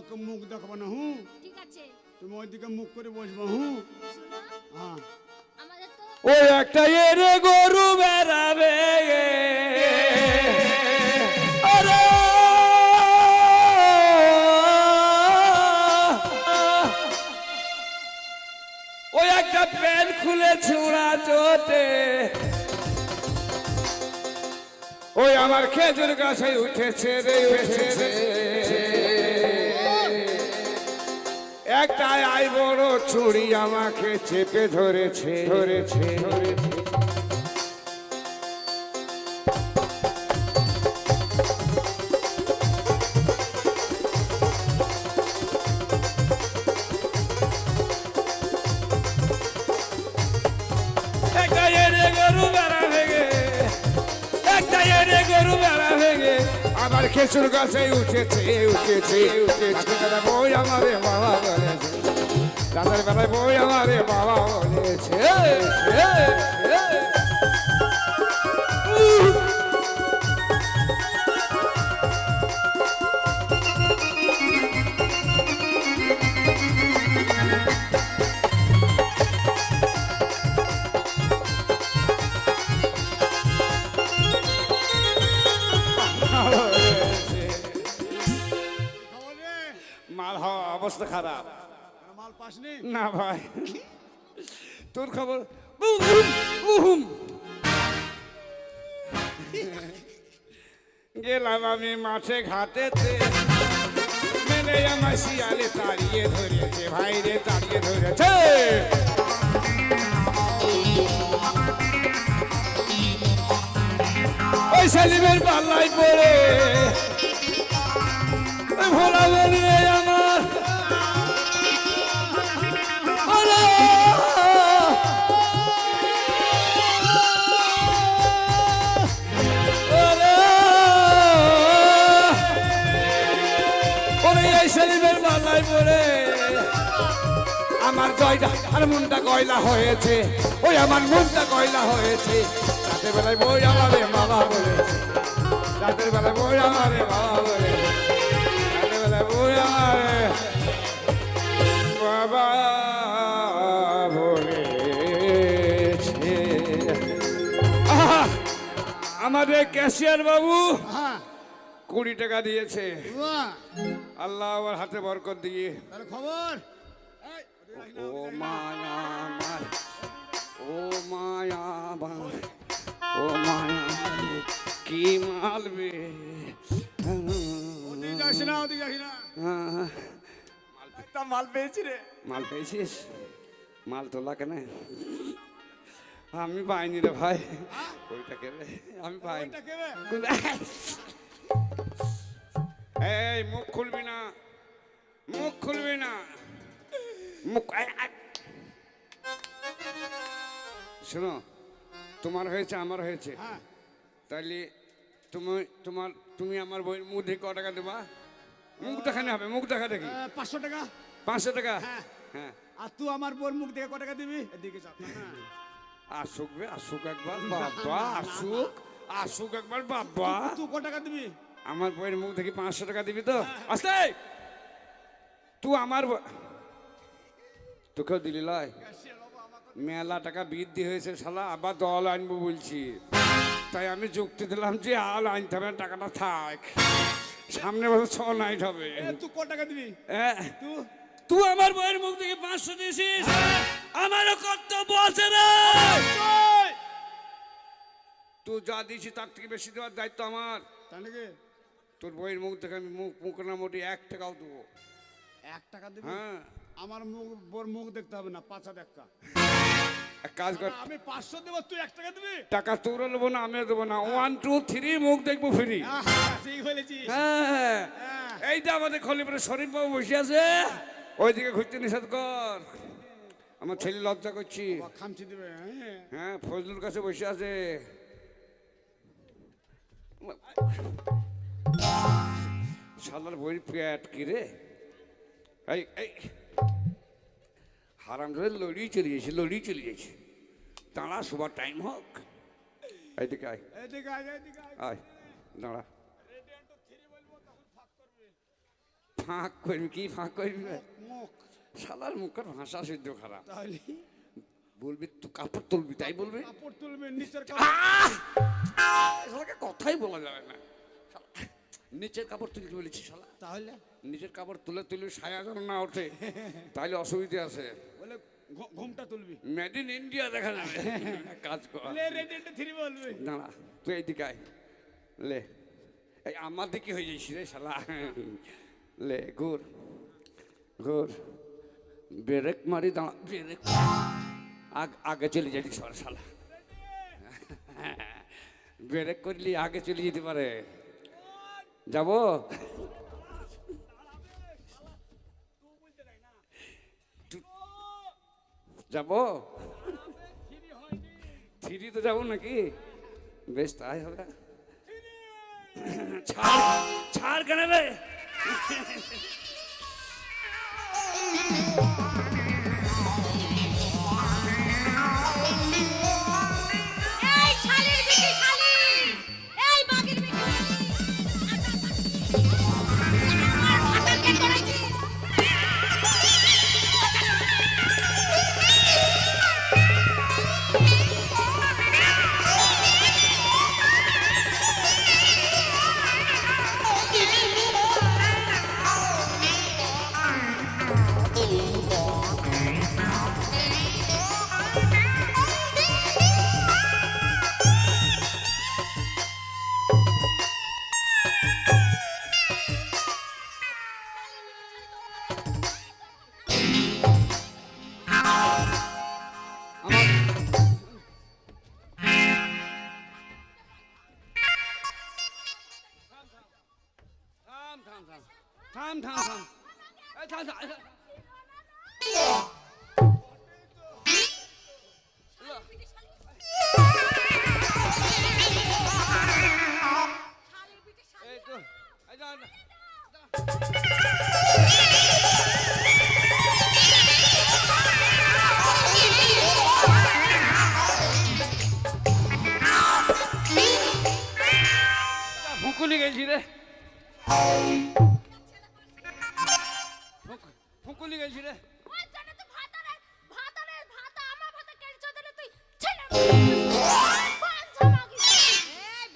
ওকে মুখ দেখাবো না হুঁ ঠিক আছে তুমি ওইদিকে মুখ করে বসবো হুঁ শুনো হ্যাঁ আমাদের তো ওই একটা এরে গরু বেড়াবে ওই একটা প্যান খুলে ছোড়া চোটে ওই আমার খেজুর গাছে উঠেছে রে উঠেছে একটা আই বড় ছুরি আমাকে চেপে ধরেছে। ধরেছে ধরেছে। আমার খেচুর গাছে উঠেছে উঠেছে। উঠেছে দাদা বই আমারে বলেছে রাতের বই আমারে বাবা বলেছে। মাল হওয়া অবস্থা খারাপ। পাসনি না ভাই। তোর খবর উহুম, উহুম। গেলাম আমি মাঠে ঘাটেতে। মেলে আমার শিয়ালে তাড়িয়ে ধরেছে ভাই রে তাড়িয়ে ধরেছে। ওই সেলিমের পাল্লাই পড়ে। ভোলা বলি মালায় পড়ে আমার জয়টা আর মনটা গয়লা হয়েছে ওই আমার মনটা গয়লা হয়েছে। রাতের বেলায় বই আমারে বাবা বলেছে রাতের বেলায় বই আমারে বাবা বলেছে রাতের বেলায় বই আমারে বাবা বলেছে। আমাদের ক্যাশিয়ার বাবু কুড়ি টাকা দিয়েছে। আল্লাহ আমার হাতে বরকত দিয়ে। তাহলে খবর। ও মায়া ও মায়া ও মায়া কি মালবে না ওদিকে যাস না। তা মাল পেয়েছি রে। মাল পেয়েছিস? মাল তোলা কেন? আমি পাইনি রে ভাই। ওইটা কেবে আমি পাইনি। কেবে এই মুখ খুলবি না। মুখ খুলবি না। মুখ। শোনো তোমার হয়েছে আমার হয়েছে। হ্যাঁ। তাহলে তুমি তোমার তুমি আমার বইয়ের মুখ দেখে ক টাকা দেবা? মুখ দেখানে হবে মুখ দেখা দেখি। পাঁচশো টাকা। পাঁচশো টাকা? হ্যাঁ। হ্যাঁ। আর তুই আমার বোর মুখ দেখে ক টাকা দিবি? এদিকে না। আসুক বে আসুক একবার বাবা আসুক আসুক একবার বাবা। তুই ক টাকা দিবি? আমার বইয়ের মুখ দেখি পাঁচশো টাকা দিবি তো? আসতে! তুই আমার তোকেও দিলি লয়। মেলা টাকা বৃদ্ধি হয়েছে শালা আবার দল আনব বলছি। তাই আমি যুক্তি দিলাম যে আল আনতে হবে না, টাকাটা থাক। সামনে বছর ছ নাইট হবে। তুই ক টাকা দিবি? হ্যাঁ তুই আমার বইয়ের মুখ থেকে পাঁচশো দিয়েছিস? আমারও কর্তব্য আছে ওই! তুই যা দিয়েছিস তার থেকে বেশি দেওয়ার দায়িত্ব আমার। নাকি তোর বইয়ের মুখ দেখে আমি মুখ মুখ না মোটি এক টাকাও দেবো। এক টাকা দিবি? হ্যাঁ। আমার মুখ বোর মুখ দেখতে হবে না পাঁচ টাকা এক কাজ কর। আমি পাঁচশো দেবো তুই এক টাকা দিবি? টাকা তোরও নেব না আমিও দেবো না। ওয়ান টু থ্রি মুখ দেখব ফ্রি। ঠিক বলেছিস। হ্যাঁ। হ্যাঁ। এইটা আমাদের খলিপুরে শরীফ বাবু বসে আছে। ওইদিকে ঘুরতে নিষেধ কর। আমার ছেলে লজ্জা করছি। খামচি দিবে হ্যাঁ। হ্যাঁ ফজলুর কাছে বসে আছে। শালার বই পেট কি রে? এই এই। হারাম ধরে লড়িয়ে চলে যাচ্ছে লড়িয়ে চলে যাচ্ছে দাঁড়া সবার টাইম হোক। এইদিকে আয়। আয় দাঁড়া। ফাঁক করবি কি ফাঁক করবি? মুখ শালার মুখের ভাষা সিদ্ধ খারাপ। বলবি তুই কাপড় তুলবি তাই বলবি? কাপড় তুলবে নিচের কথাই বলা যাবে না। নিচের কাপড় তুলতে বলেছি শালা। তাহলে? নিচের কাপড় তুলে তুলে সায়া যেন না ওঠে তাহলে অসুবিধে আছে। বলে ঘুমটা তুলবি। মেড ইন ইন্ডিয়া দেখা যাবে। কাজ কর। থ্রি বলবে। দাঁড়া তুই এইদিকে আয়। লে এই আমার দিকে হয়ে যাইছি রে শালা। লে ঘুর ঘুর। ব্রেক মারি দাঁড়া ব্রেক আগ আগে চলে সর শালা। ব্রেক করলি আগে চলে যেতে পারে। যাব? যাব? থ্রি তো যাব নাকি? বেশ তাই হবে। ছাড় ছাড় কেন রে? থাম থাম এই থাম থাম। ফুকুলি গেছি রে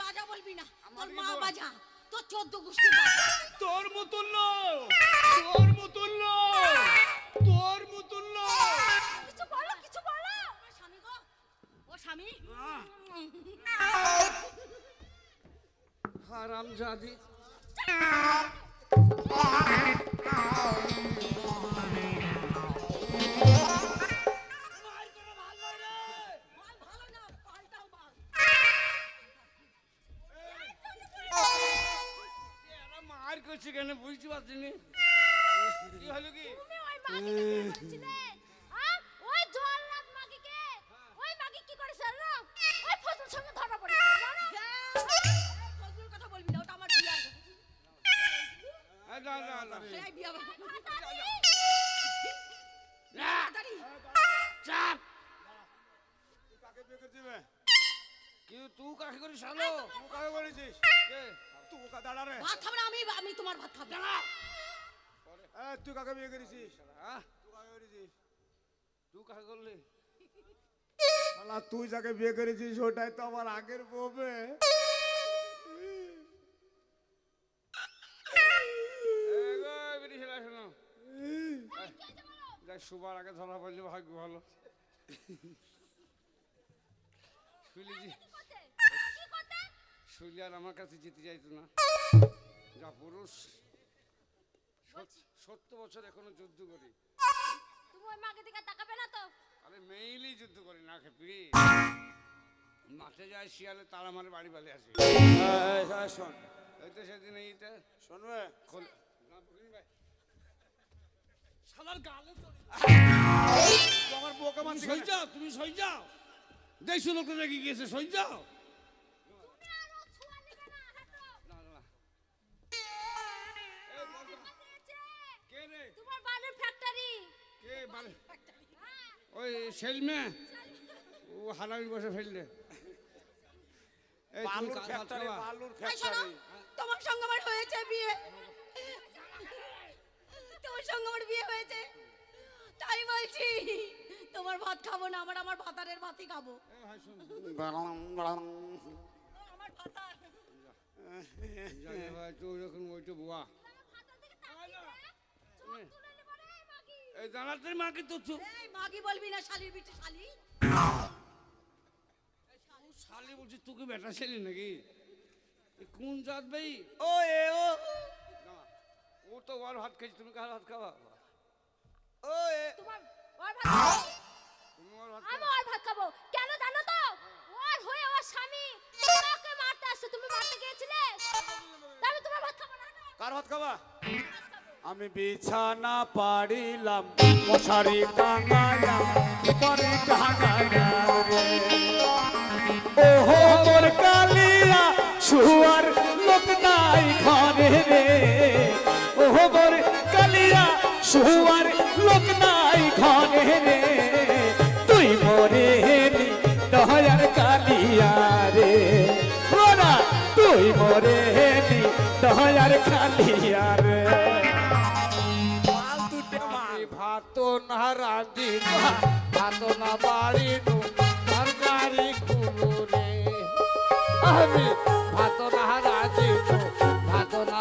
বাজা বলবি না তোর মা তোর চোদ্দ তোর মতন তোর মতন তোর মতন। কিছু বলো কিছু বলো। স্বামী গো ও স্বামী। হারাম জাদি কেন বুঝতে পারছি নি কি হলো কি? তুমি ওই মাগিকে বিয়ে করছিলে? হ্যাঁ ওই জল্লাদ মাগিকে? ওই মাগি কি করেছে জানো ওই ফজল সঙ্গে ধরা পড়েছে জানো? ফজলুর কথা বলবি না ওটা আমার বিয়ে এই না না না। সেই বিয়ে না। চাপ। তুই কাকে বিয়ে করছিস কি তুই কাকে করিস তুই কাকে বলেছিস? তুই ওকা দাঁড়া রে। ভাত খাবে না আমি আমি তোমার ভাত খাব এ, তুই কাকে বিয়ে করেছিস? হ্যাঁ তুই কাকে করেছিস? তুই কাকে করলি শালা, তুই যাকে বিয়ে করেছিস ওটাই তো আমার আগের বউ বে। এই গো, বেটি ছেলে শোনো যাক আগে ধরা পড়লে ভাগ্য ভালো করতে শুনলি আর আমার কাছে জিতে যাইতো না। যা পুরুষ সত- সত্তর বছর এখনও যুদ্ধ করি। তুমি ওই মাগি দিকে তাকাবে না তো? আরে মেইলি যুদ্ধ করি না খেপি মাঠে যায় শিয়ালে তারা মারে বাড়ি বাড়ি আসে। শোন এই তো সেদিন এইটা শোনবে? খোল। না, ভাই? শালার গালে তো আমার বউকে মানছি সই যাও তুমি সই যাও। দেখছ লোক রেগে গিয়েছে সই যাও তুমি আর ও ছোঁয়া নেবে না হাঁটো না না দিয়েছে। কে রে তোমার বাড়ির ফ্যাক্টরি কে বালে হ্যাঁ ওই সেলমে ও হারামি বসে ফেললে। তোমার সঙ্গে আমার হয়েছে বিয়ে। সঙ্গে আমার বিয়ে হয়েছে। তাই বলছি তোমার ভাত খাব না আমার আমার ভাতারের ভাতই খাব। আমার ভাতার। জানি ভাই যখন ওইটা বুয়া। এই দাঁড়াতে মাকে তো চুপ এই মাগি বলবি না শালির বিটে শালি? শালি। বলছি তুই কি বেটা ছিলি নাকি? কোন জাত ভাই? ও এ ও। ও তো ওর ভাত খেয়েছি তুমি কার ভাত খাওয়া ও এ। তোমার ওর ভাত খাব? তুমি ওর ভাত আমি ওর ভাত খাব। কেন জানো তো? ওর হয়ে ওর স্বামী তোমাকে মারতে আসছে। তুমি মারতে গিয়েছিলে? আমি তোমার ভাত খাব না। কার ভাত খাবা ভাত খাব। আমি বিছানা পাড়িলাম, মশারি টাঙালাম পরে টাঙালাম ওহো, মোর কালিয়া, শুয়ার লোক নাই ঘরে রে। ওহো, মোর কালিয়া, শুয়ার লোক নাই ঘরে রে। তুই মোরে ভাত না বাড়ি তরকারি খুলু রে। আমি ভাত না রাঁধি ভাত না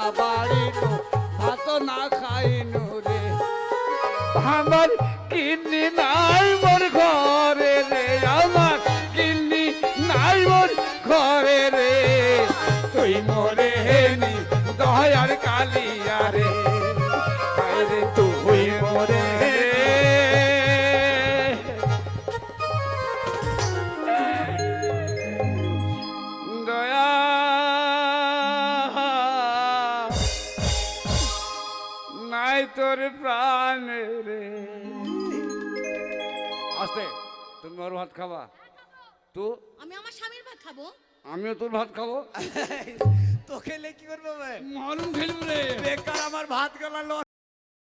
তোর প্রাণ রে। আস্তে তুমি ওর ভাত খাবা। তো? আমি আমার স্বামীর ভাত খাব? আমিও তোর ভাত খাব। তো খেলে কি করব ভাই? মারুম খেলব রে। বেকার আমার ভাত গলা